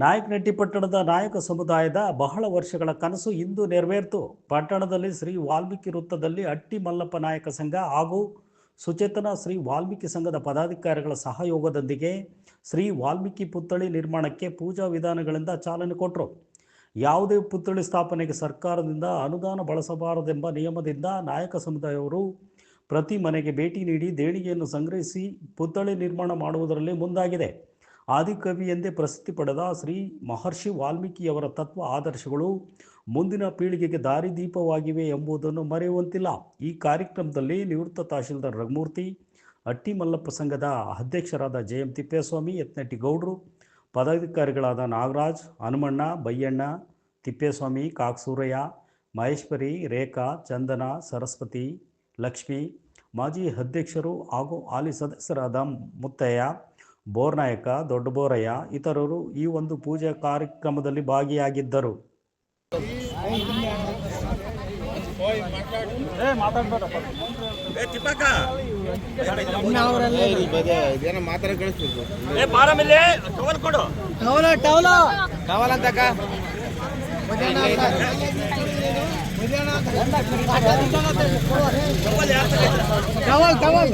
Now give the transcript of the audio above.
ನಾಯಕನಹಟ್ಟಿ ಪಟ್ಟಣದ ನಾಯಕ ಸಮುದಾಯದ ಬಹಳ ವರ್ಷಗಳ ಕನಸು ಇಂದು ನೆರವೇರಿತು. ಪಟ್ಟಣದಲ್ಲಿ ಶ್ರೀ ವಾಲ್ಮೀಕಿ ವೃತ್ತದಲ್ಲಿ ಅಟ್ಟಿ ಮಲ್ಲಪ್ಪ ನಾಯಕ ಸಂಘ ಹಾಗೂ ಸುಚೇತನ ಶ್ರೀ ವಾಲ್ಮೀಕಿ ಸಂಘದ ಪದಾಧಿಕಾರಿಗಳ ಸಹಯೋಗದೊಂದಿಗೆ ಶ್ರೀ ವಾಲ್ಮೀಕಿ ಪುತ್ಥಳಿ ನಿರ್ಮಾಣಕ್ಕೆ ಪೂಜಾ ವಿಧಾನಗಳಿಂದ ಚಾಲನೆ ಕೊಟ್ಟರು ಯಾವುದೇ ಪುತ್ಥಳಿ ಸ್ಥಾಪನೆಗೆ ಸರ್ಕಾರದಿಂದ ಅನುದಾನ ಬಳಸಬಾರದೆಂಬ ನಿಯಮದಿಂದ ನಾಯಕ ಸಮುದಾಯವರು ಪ್ರತಿ ಮನೆಗೆ ಭೇಟಿ ನೀಡಿ ದೇಣಿಗೆಯನ್ನು ಸಂಗ್ರಹಿಸಿ ಪುತ್ಥಳಿ ನಿರ್ಮಾಣ ಮಾಡುವುದರಲ್ಲಿ ಮುಂದಾಗಿದೆ. ಆದಿಕವಿ ಎಂದೇ ಪ್ರಸಿದ್ಧಿ ಪಡೆದ ಶ್ರೀ ಮಹರ್ಷಿ ವಾಲ್ಮೀಕಿಯವರ ತತ್ವ ಆದರ್ಶಗಳು ಮುಂದಿನ ಪೀಳಿಗೆಗೆ ದಾರಿದೀಪವಾಗಿವೆ ಎಂಬುದನ್ನು ಮರೆಯುವಂತಿಲ್ಲ. ಈ ಕಾರ್ಯಕ್ರಮದಲ್ಲಿ ನಿವೃತ್ತ ತಹಶೀಲ್ದಾರ್ ರಘುಮೂರ್ತಿ, ಅಟ್ಟಿ ಮಲ್ಲಪ್ಪ ಸಂಘದ ಅಧ್ಯಕ್ಷರಾದ ಎಂ ತಿಪ್ಪೇಸ್ವಾಮಿ ಯತ್ನಟ್ಟಿ ಗೌಡ್ರು, ಪದಾಧಿಕಾರಿಗಳಾದ ನಾಗರಾಜ್, ಹನುಮಣ್ಣ ಬಯ್ಯಣ್ಣ ತಿಪ್ಪೇಸ್ವಾಮಿ, ಕಾಕ್ಸೂರಯ್ಯ, ಮಹೇಶ್ವರಿ, ರೇಖಾ, ಚಂದನ, ಸರಸ್ವತಿ, ಲಕ್ಷ್ಮಿ, ಮಾಜಿ ಅಧ್ಯಕ್ಷರು ಹಾಗೂ ಹಾಲಿ ಸದಸ್ಯರಾದ ಮುತ್ತಯ್ಯ ಬೋರ್ನಾಯಕ ದೊಡ್ಡಬೋರಯ್ಯ ಇತರರು ಈ ಒಂದು ಪೂಜಾ ಕಾರ್ಯಕ್ರಮದಲ್ಲಿ ಭಾಗಿಯಾಗಿದ್ದರು. ಮಧ್ಯಾಹ್ನ ಟವಲ್ ಟವಲ್.